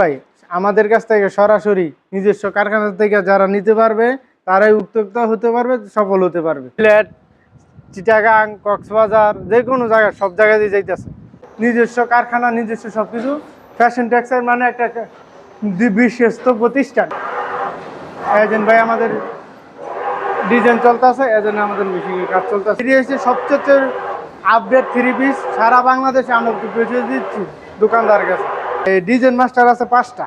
ভাই, আমাদের কাছ থেকে সরাসরি নিজস্ব কারখানা থেকে যারা নিতে পারবে, তারাই উদ্যোক্তা হতে পারবে, সফল হতে পারবে। ফ্ল্যাট, চিটাগাং, কক্সবাজার, যে কোনো জায়গায় সব জায়গাতেই যাইতেছে। নিজস্ব কারখানা, নিজস্ব সব কিছু ফ্যাশন টেক্সটাইল মানে একটা বিশ্বস্ত প্রতিষ্ঠান। এজেন্ট ভাই, আমাদের ডিজাইন চলতেছে এজন্য আমাদের মেশিনের কাজ চলতেছে। এটি হচ্ছে সবচেয়ে আপডেট থ্রি পিস সারা বাংলাদেশে আমরা পৌঁছে দিচ্ছি দোকানদারের কাছে। ডিজাইন মাস্টার আছে পাঁচটা।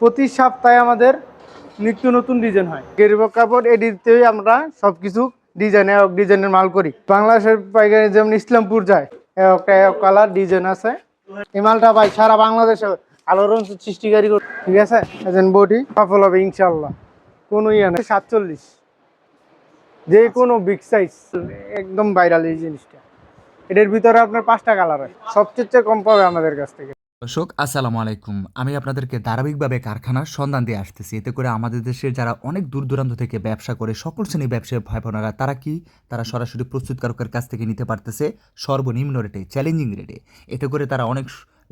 প্রতি সপ্তাহে আমাদের নিত্য নতুন ডিজাইন হয়। গেরিব কাপড় এডিতেই আমরা সব কিছু ডিজাইন এক ডিজাইনের মাল করি। বাংলাদেশের পাইকারি যেমন ইসলামপুর যায় একটা এক কালার ডিজাইন আছে। এই মালটা ভাই সারা বাংলাদেশে আলোড়ন সৃষ্টিকারী করে ঠিক আছে? এজেন্ট বডি, সফল হবে ইনশাল্লাহ কোনো ইয়ে নেই, সাতচল্লিশ। যে কোনো বিগ সাইজ একদম ভাইরাল এই জিনিসটা। এটার ভিতরে আপনার পাঁচটা কালার হয়। সবচেয়ে কম পাবে আমাদের কাছ থেকে। দর্শক, আসসালামু আলাইকুম। আমি আপনাদেরকে ধারাবাহিকভাবে কারখানার সন্ধান দিয়ে আসতেছি। এতে করে আমাদের দেশের যারা অনেক দূর দূরান্ত থেকে ব্যবসা করে, সকল শ্রেণির ব্যবসায়ী ভাই বোনেরা, তারা কি? তারা সরাসরি প্রস্তুতকারকের কাছ থেকে নিতে পারতেছে সর্বনিম্ন রেটে চ্যালেঞ্জিং রেটে। এতে করে তারা অনেক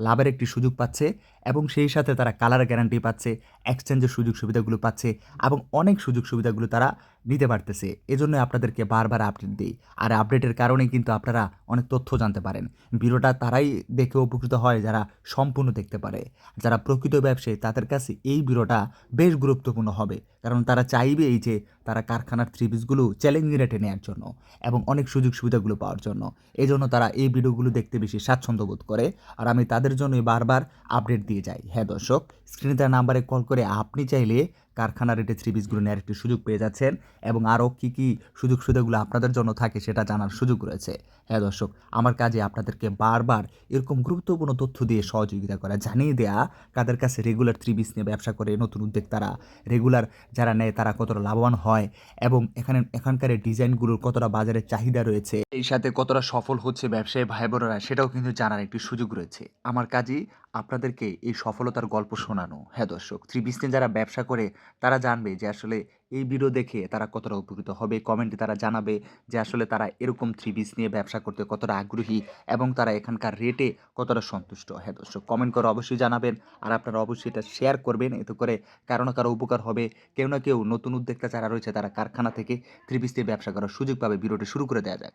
লাভের একটি সুযোগ পাচ্ছে এবং সেই সাথে তারা কালার গ্যারান্টি পাচ্ছে এক্সচেঞ্জের সুযোগ সুবিধাগুলো পাচ্ছে এবং অনেক সুযোগ সুবিধাগুলো তারা নিতে পারতেছে। এজন্য আপনাদেরকে বারবার আপডেট দিই। আর আপডেটের কারণে কিন্তু আপনারা অনেক তথ্য জানতে পারেন। ভিডিওটা তারাই দেখে উপকৃত হয়, যারা সম্পূর্ণ দেখতে পারে। যারা প্রকৃত ব্যবসায়ী, তাদের কাছে এই ভিডিওটা বেশ গুরুত্বপূর্ণ হবে। কারণ তারা চাইবে এই যে, তারা কারখানার থ্রি পিসগুলো চ্যালেঞ্জিং রেটে নেওয়ার জন্য এবং অনেক সুযোগ সুবিধাগুলো পাওয়ার জন্য। এই জন্য তারা এই ভিডিওগুলো দেখতে বেশি স্বাচ্ছন্দ্য বোধ করে। আর আমি তাদের জন্যই বারবার আপডেট দিয়ে যাই। হ্যাঁ দর্শক স্ক্রিনে দেওয়া নাম্বারে কল করে আপনি চাইলে কারখানা রেটে থ্রি পিসগুলো নেওয়ার একটি সুযোগ পেয়ে যাচ্ছেন এবং আরও কী কী সুযোগ সুবিধাগুলো আপনাদের জন্য থাকে সেটা জানার সুযোগ রয়েছে। হ্যাঁ দর্শক, আমার কাজে আপনাদেরকে বারবার এরকম গুরুত্বপূর্ণ তথ্য দিয়ে সহযোগিতা করা, জানিয়ে দেয়া, কাদের কাছে রেগুলার থ্রি পিস নিয়ে ব্যবসা করে নতুন উদ্যোক্তারা রেগুলার যারা নেয় তারা কতটা লাভবান হয় এবং এখানে, এখানকার ডিজাইনগুলোর কতটা বাজারে চাহিদা রয়েছে এই সাথে কতটা সফল হচ্ছে ব্যবসায়ী ভাই বোনেরা সেটাও কিন্তু জানার একটি সুযোগ রয়েছে। আমার কাজই আপনাদেরকে এই সফলতার গল্প শোনানো। হ্যাঁ দর্শক থ্রি পিস নিয়ে যারা ব্যবসা করে তারা জানবে যে আসলে এই ভিডিও দেখে তারা কতটা উপকৃত হবে? কমেন্টে তারা জানাবে যে আসলে তারা এরকম থ্রি পিস নিয়ে ব্যবসা করতে কতটা আগ্রহী এবং তারা এখানকার রেটে কতটা সন্তুষ্ট? হ্যাঁ দর্শক কমেন্ট করে অবশ্যই জানাবেন আর আপনারা অবশ্যই এটা শেয়ার করবেন। এতে করে কারও না কারও উপকার হবে। কেউ না কেউ নতুন উদ্যোক্তা যারা রয়েছে তারা কারখানা থেকে থ্রি পিস দিয়ে ব্যবসা করার সুযোগ পাবে। ভিডিওটি শুরু করে দেওয়া যায়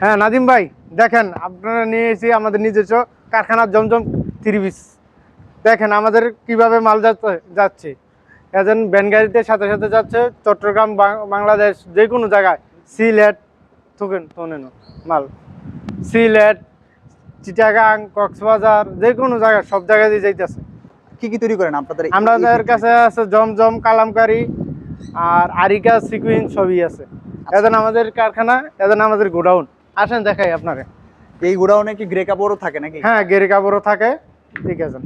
হ্যাঁ নাদিম ভাই, দেখেন আপনারা নিয়ে এসে আমাদের নিজস্ব কারখানার জমজম তিরিশ দেখেন আমাদের কীভাবে মাল যাচ্ছে। এজন ভ্যান গাড়িতে সাথে সাথে যাচ্ছে চট্টগ্রাম বাংলাদেশ যে কোনো জায়গায়। সিলেট থোকেন শোনেন মাল। সিলেট চিটাগাং কক্সবাজার যে কোনো জায়গায় সব জায়গায় দিয়ে যাইতেছে। কি কি তৈরি করেন আপনাদের? আমাদের কাছে আছে জমজম কালামকারি আর আরিকা সিকুইন সবই আছে। এজন আমাদের কারখানা এজন আমাদের গোডাউন। আসেন দেখাই আপনারে। এই গোডাউনে কি গ্রে কাপড়ও থাকে নাকি? হ্যাঁ গ্রে কাপড়ও থাকে। ঠিক আছে।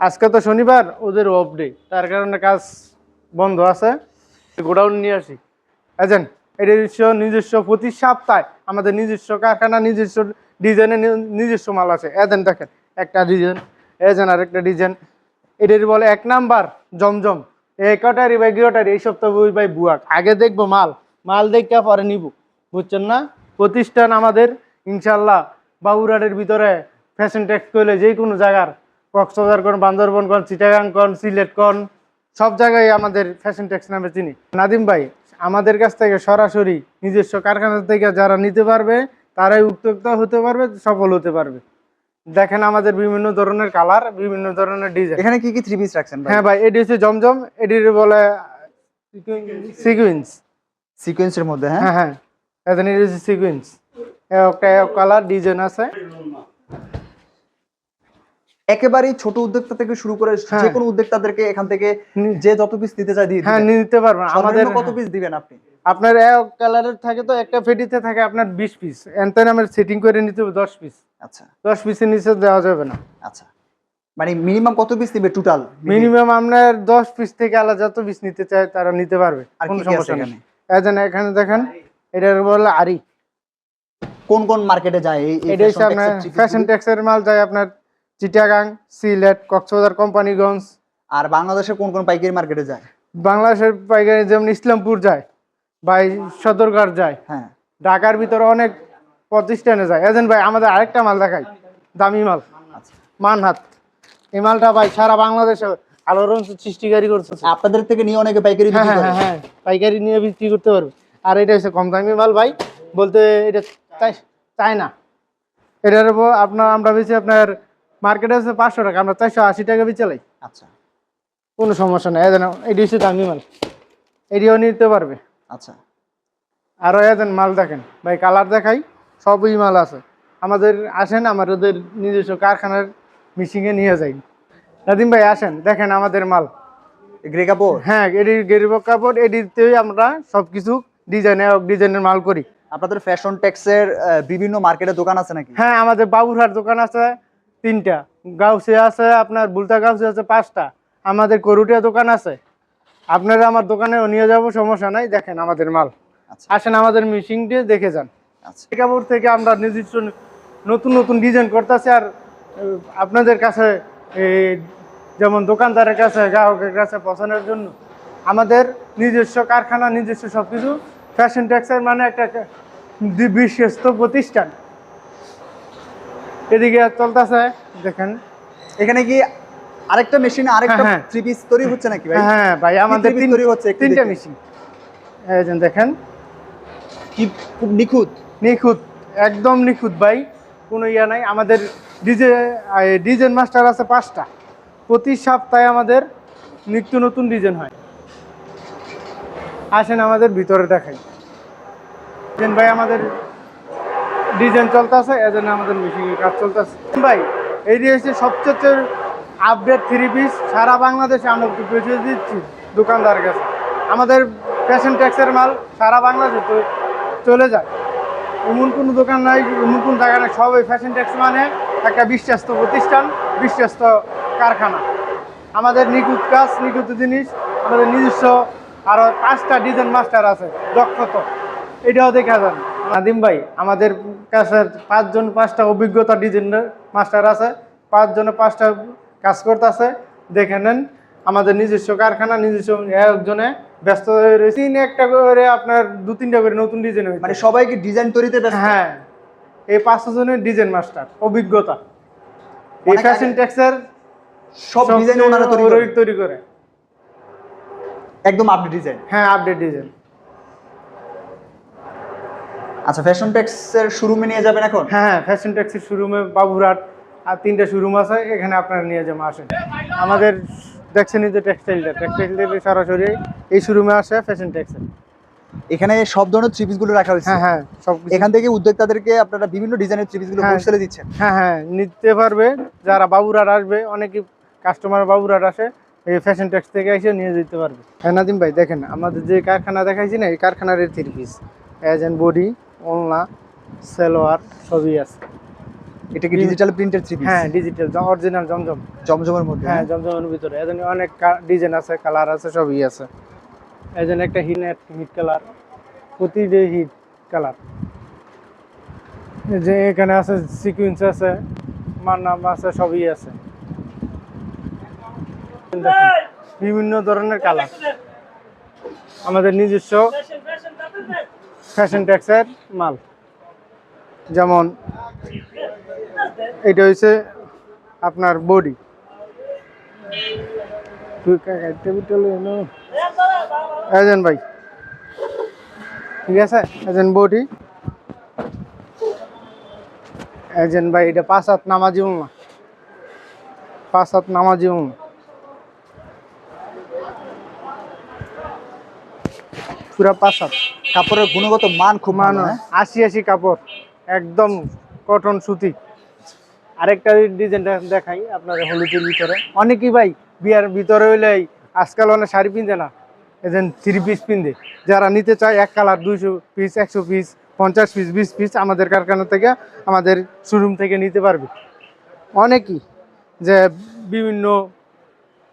আজকে তো শনিবার ওদের অফ ডে তার কারণে কাজ বন্ধ আছে। গোডাউন নিয়ে আসি। এজেন্ট এটা নিজস্ব নিজস্ব প্রতি সপ্তাহে আমাদের নিজস্ব কারখানা নিজস্ব ডিজাইনের নিজস্ব মাল আছে। এজেন্ট দেখেন একটা ডিজাইন এজেন্ট আর একটা ডিজাইন। এটার বলে এক নাম্বার জমজম। এই কটারি বাই গিওটারি এই সপ্তাহ বই বাই বুয়াক। আগে দেখব মাল মাল দেখে পরে নিব বুঝছেন না? প্রতিষ্ঠান আমাদের ইনশাল্লাহ বাবুরাটের ভিতরে ফ্যাশন টেক্স করলে যে কোনো জায়গার কক্সবাজার কোন বান্দরবন কোন চিটাগাং কোন সিলেট কোন সব জায়গায় আমাদের ফ্যাশন টেক্স নামে চিনি। নাদিম ভাই আমাদের কাছ থেকে সরাসরি নিজস্ব কারখানা থেকে যারা নিতে পারবে তারাই উদ্যোক্তা হতে পারবে সফল হতে পারবে। দেখেন আমাদের বিভিন্ন ধরনের কালার বিভিন্ন ধরনের ডিজাইন এখানে কি কি থ্রি পিস রাখছেন হ্যাঁ ভাই এটি হচ্ছে জমজম এটির বলে সিকুয়েন্স সিকোয়েন্সের মধ্যে হ্যাঁ? হ্যাঁ হ্যাঁ। এখানে এটি হচ্ছে সিকুয়েন্স একটা কালার ডিজাইন আছে। একেবারেই ছোট উদ্যোক্তা থেকে শুরু করে হ্যাঁ। যে কোনো উদ্যোক্তাদেরকে এখান থেকে যে যত পিস নিতে চাই দিয়ে হ্যাঁ নিতে পারবেন আমাদের কত পিস দিবেন আপনি? আপনার এক কালারের থাকে তো একটা ফেটিতে থাকে আপনার বিশ পিস এনতেন আমার সেটিং করে নিতে হবে দশ পিস আচ্ছা। দশ পিসের নিচে দেওয়া যাবে না। আচ্ছা। মানে মিনিমাম কত পিস দিবে টোটাল মিনিমাম আপনার দশ পিস থেকে আলাদা যত পিস নিতে চায় তারা নিতে পারবে। কোনো সমস্যা নেই। এখানে? এখানে দেখেন এটার বলে আরি কোন কোন মার্কেটে যায় এই এটা ফ্যাশন? টেক্সের মাল যায় আপনার চিটাগাং সিলেট কক্সবাজার কোম্পানিগঞ্জ। আর বাংলাদেশের কোন কোন পাইকারি মার্কেটে যায়? বাংলাদেশের পাইকারি যেমন ইসলামপুর যায় এই সদরঘাট যায়। হ্যাঁ। ঢাকার ভিতরে অনেক প্রতিষ্ঠানে যায়। এজেন্ট ভাই আমাদের আরেকটা মাল দেখাই দামি মাল। আচ্ছা। মানহাত। এই মালটা ভাই সারা বাংলাদেশে আলোড়ন সৃষ্টিকারী করছে। আপনাদের থেকে নিয়ে অনেকে পাইকারি হ্যাঁ হ্যাঁ হ্যাঁ হ্যাঁ। পাইকারি নিয়ে বিক্রি করতে পারবে। আর এটা হচ্ছে কম দামি মাল ভাই বলতে এটা চাই চায় না এটার উপর আপনার আমরা বেশি আপনার মার্কেটে আছে পাঁচশো টাকা আমরা চারশো আশি টাকা বেচালাই আচ্ছা। কোনো সমস্যা নেই। এদের এটি হচ্ছে দামি মাল। এটিও নিতে পারবে। আচ্ছা। আরও এদের মাল দেখেন ভাই কালার দেখাই সবই মাল আছে। আমাদের আসেন আমাদের নিজস্ব কারখানার মিশিংয়ে নিয়ে যাই। নাদিম ভাই আসেন দেখেন আমাদের মাল। গ্রে কাপড়? হ্যাঁ এটি গেরিব কাপড় এটিতেই আমরা সব কিছু ডিজাইনে ডিজাইনের মাল করি। আপনাদের ফ্যাশন টেক্সের বিভিন্ন মার্কেটে দোকান আছে নাকি? হ্যাঁ আমাদের বাবুরহাট দোকান আছে। তিনটা। গাউসে আছে আপনার বুলতা গাউসে আছে পাঁচটা। আমাদের করুটিয়া দোকান আছে। আপনারা আমার দোকানে নিয়ে যাব সমস্যা নাই দেখেন আমাদের মাল। আচ্ছা। আসেন আমাদের মিশিং দিয়ে দেখে যান। আচ্ছা। কাপড় থেকে আমরা নিজস্ব নতুন নতুন ডিজাইন করতেছি আর আপনাদের কাছে যেমন দোকানদারের কাছে গ্রাহকের কাছে পছন্দের জন্য আমাদের নিজস্ব কারখানা নিজস্ব সব কিছু ফ্যাশন টেক্সটাইল মানে একটা বিশ্বস্ত প্রতিষ্ঠান। এদিকে চলতেছে দেখেন। এখানে কি আরেকটা মেশিন আরেকটা হ্যাঁ, হ্যাঁ। থ্রি পিস তৈরি হচ্ছে নাকি ভাই? হ্যাঁ ভাই আমাদের তিন- তৈরি হচ্ছে তিনটা মেশিন এই যে দেখেন। কি খুব নিখুঁত। নিখুঁত একদম নিখুঁত ভাই কোনো ইয়া নাই। আমাদের ডিজে ডিজাইন মাস্টার আছে পাঁচটা। প্রতি সপ্তাহে আমাদের নিত্য নতুন ডিজাইন হয়। আসেন আমাদের ভিতরে দেখাই। ভাই আমাদের ডিজাইন চলতেছে, এজন্য আমাদের মেশিনের কাজ চলতেছে। ভাই, এই যে হচ্ছে সবচেয়ে আপডেট থ্রি পিস সারা বাংলাদেশে আমরা পৌঁছে দিচ্ছি দোকানদার কাছে। আমাদের ফ্যাশন ট্যাক্সের মাল সারা বাংলাদেশে তো- চলে যায়। এমন কোনো দোকান নাই, এমন কোনো জায়গা নাই সব এই ফ্যাশন ট্যাক্স মানে একটা বিশ্বস্ত প্রতিষ্ঠান, বিশ্বস্ত কারখানা। আমাদের নিখুঁত কাজ, নিখুঁত জিনিস, আমাদের নিজস্ব আরও পাঁচটা ডিজাইন মাস্টার আছে, দক্ষত। এটাও দেখা যান নাদিম ভাই আমাদের কাছে পাঁচজন পাঁচটা অভিজ্ঞতা ডিজাইন মাস্টার আছে পাঁচজনে পাঁচটা কাজ করতেছে। দেখে নেন আমাদের নিজস্ব কারখানা নিজস্ব একজনে ব্যস্ত হয়ে রয়েছে। তিন একটা করে আপনার দু তিনটা করে নতুন ডিজাইন হয়েছে। মানে সবাই কি ডিজাইন তৈরিতে হ্যাঁ এই পাঁচশো জনের ডিজাইন মাস্টার অভিজ্ঞতা। এই অনেক ফ্যাশন টেক্সের সব ডিজাইন ওনারা তৈরি করে? একদম আপডেট ডিজাইন হ্যাঁ আপডেট ডিজাইন আচ্ছা ফ্যাশন টেক্সের শোরুমে নিয়ে যাবেন এখন? হ্যাঁ হ্যাঁ ফ্যাশন ট্যাক্সির শোরুমে বাবুরহাট আর তিনটা শোরুম আছে এখানে আপনারা নিয়ে যাব আসেন। আমাদের দেখছেনই যে টেক্সটাইলটা টেক্সটাইলটা সরাসরি এই শোরুমে আসে ফ্যাশন ট্যাক্সের এখানে সব ধরনের থ্রি পিসগুলো রাখা হয়েছে? হ্যাঁ হ্যাঁ সব এখান থেকে উদ্যোক্তাদেরকে আপনারা বিভিন্ন ডিজাইনের থ্রি পিসগুলো হ্যাঁ। হোলসেলে দিচ্ছেন? হ্যাঁ হ্যাঁ নিতে পারবে। যারা বাবুরহাট আসবে অনেকে কাস্টমার বাবুরহাট আসে এই ফ্যাশন ট্যাক্স থেকে এসে নিয়ে যেতে পারবে। হ্যাঁ নাদিম ভাই দেখেন আমাদের যে কারখানা দেখাইছি না এই কারখানার থ্রি পিস এজেন্ট বডি ওলনা সেলোয়ার সবই আছে। এটা কি ডিজিটাল প্রিন্টের থ্রি হ্যাঁ ডিজিটাল অরিজিনাল জমজম। জমজমের মধ্যে হ্যাঁ জমজমের ভিতরে। এজন্য অনেক ডিজাইন আছে কালার আছে সবই আছে। এজন্য একটা হিট হিট কালার প্রতিটি হিট কালার যে এখানে আছে সিকুয়েন্স আছে মান্নাম আছে সবই আছে। বিভিন্ন ধরনের কালার আমাদের নিজস্ব ফ্যাশন ট্যাক্সের মাল। যেমন এটা হচ্ছে আপনার বডি এজেন ভাই। ঠিক আছে? এজেন বডি এজেন ভাই, এটা পাঁচ হাত নামাজি না পাঁচ হাত নামাজি না পুরা পাঁচ হাত। কাপড়ের গুণগত মান খুব মান হ্যাঁ? আশি আশি কাপড় একদম কটন সুতি। আরেকটা ডিজাইনটা দেখাই আপনার হলুদের ভিতরে। অনেকেই ভাই বিয়ার ভিতরে হইলে আজকাল অনেক শাড়ি পিনতে না এজন থ্রি পিস পিনতে। যারা নিতে চায় এক কালার দুইশো পিস একশো পিস পঞ্চাশ পিস বিশ পিস আমাদের কারখানা থেকে আমাদের শোরুম থেকে নিতে পারবে। অনেকই যে বিভিন্ন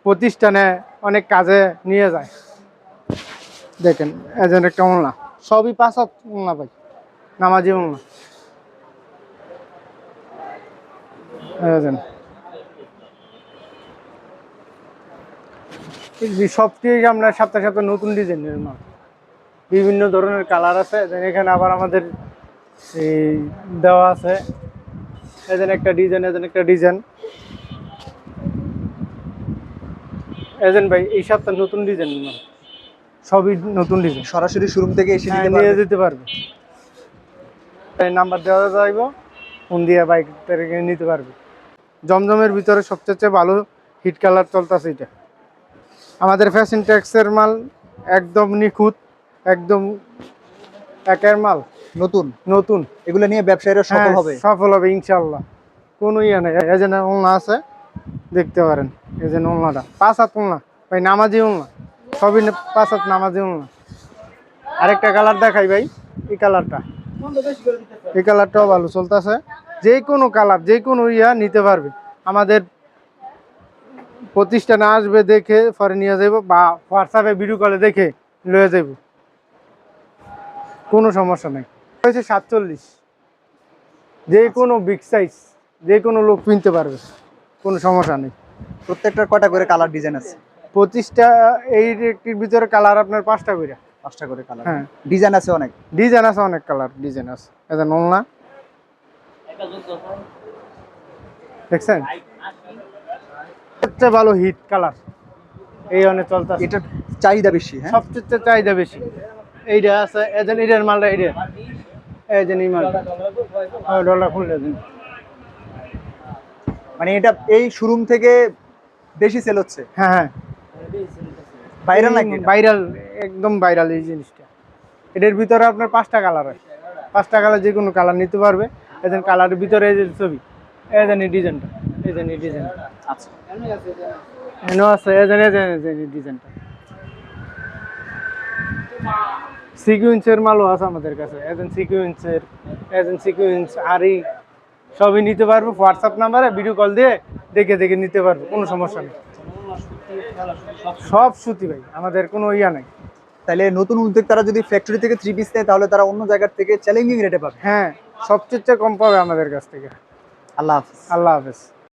প্রতিষ্ঠানে অনেক কাজে নিয়ে যায়। দেখেন এজন একটা ওলনা সবই পাঁচ হাত ওলনা ভাই, নামাজি ওলনা এজন সবটি আমরা সপ্তাহে সপ্তাহে নতুন ডিজাইনের মাল। বিভিন্ন ধরনের কালার আছে। then এখানে আবার আমাদের এই দেওয়া আছে। এখানে একটা ডিজাইন এখানে একটা ডিজাইন এজেন্ট ভাই, এই সপ্তাহ নতুন ডিজাইন সবই নতুন ডিজাইন সরাসরি শোরুম থেকে এসে হ্যাঁ, নিয়ে যেতে পারবে। এই নাম্বার দেওয়া যাইব ফোন দিয়ে বাইক নিতে পারবে। জমজমের ভিতরে সবচেয়ে ভালো হিট কালার চলতেছে এটা। আমাদের ফ্যাশন ট্যাক্সের মাল একদম নিখুঁত একদম একের মাল। নতুন? নতুন। এগুলো নিয়ে ব্যবসায়ীরা সফল হ্যাঁ, হবে? সফল হবে ইনশাল্লাহ কোনো ইয়ে নেই। এজেন্ট ওলনা আছে দেখতে পারেন। এজেন্ট ওলনাটা। পাঁচ হাত ওলনা ভাই নামাজি ওলনা। সবই পাঁচ নামাজি আরেকটা কালার দেখাই ভাই, এই কালারটা এই কালারটাও ভালো চলতেছে। যে কোনো কালার যে কোনো ইয়া নিতে পারবে। আমাদের প্রতিষ্ঠানে আসবে দেখে, পরে নিয়ে যাব বা হোয়াটসঅ্যাপে ভিডিও কলে দেখে লয়ে যাব কোনো সমস্যা নেই। হয়েছে সাতচল্লিশ। যে কোনো বিগ সাইজ যে কোনো লোক কিনতে পারবে। কোনো সমস্যা নেই। প্রত্যেকটার কয়টা করে কালার ডিজাইন আছে? পঁচিশটা এই একটির ভিতরে কালার আপনার পাঁচটা করে পাঁচটা করে কালার হ্যাঁ। ডিজাইন আছে অনেক? ডিজাইন আছে অনেক কালার ডিজাইন আছে। এটা নলনা দেখছেন? সবচেয়ে ভালো হিট কালার এই অনেক চলতে এটা চাহিদা বেশি হ্যাঁ? সবচেয়ে চাহিদা বেশি। এইটা আছে এজন এটার মালটা এইটা। এই যে এই মালটা। হ্যাঁ ডলার খুললে দিন মানে এটা এই শোরুম থেকে বেশি সেল হচ্ছে? হ্যাঁ হ্যাঁ। ভাইরাল নাকি ভাইরাল একদম ভাইরাল এই জিনিসটা। এটার ভিতরে আপনার পাঁচটা কালার আছে পাঁচটা কালার যে কোনো কালার নিতে পারবে। এদের কালারের ভিতরে এই যে ছবি এই যে ডিজাইনটা এই যে ডিজাইনটা আচ্ছা। এনো আছে এই যে এই এই ডিজাইনটা সিকুয়েন্সের মালও আছে আমাদের কাছে। এজন সিকুয়েন্সের এজন সিকুয়েন্স আরি সবই নিতে পারবে। হোয়াটসঅ্যাপ নাম্বারে ভিডিও কল দিয়ে দেখে দেখে নিতে পারবে। কোনো সমস্যা নেই। সব সুতি ভাই আমাদের কোনো ইয়া নাই। তাহলে নতুন উদ্যোক্তারা যদি ফ্যাক্টরি থেকে থ্রি পিস নেয় তাহলে তারা অন্য জায়গার থেকে চ্যালেঞ্জিং রেটে পাবে। হ্যাঁ সবচেয়ে কম পাবে আমাদের কাছ থেকে। আল্লাহ হাফিজ। আল্লাহ হাফেজ।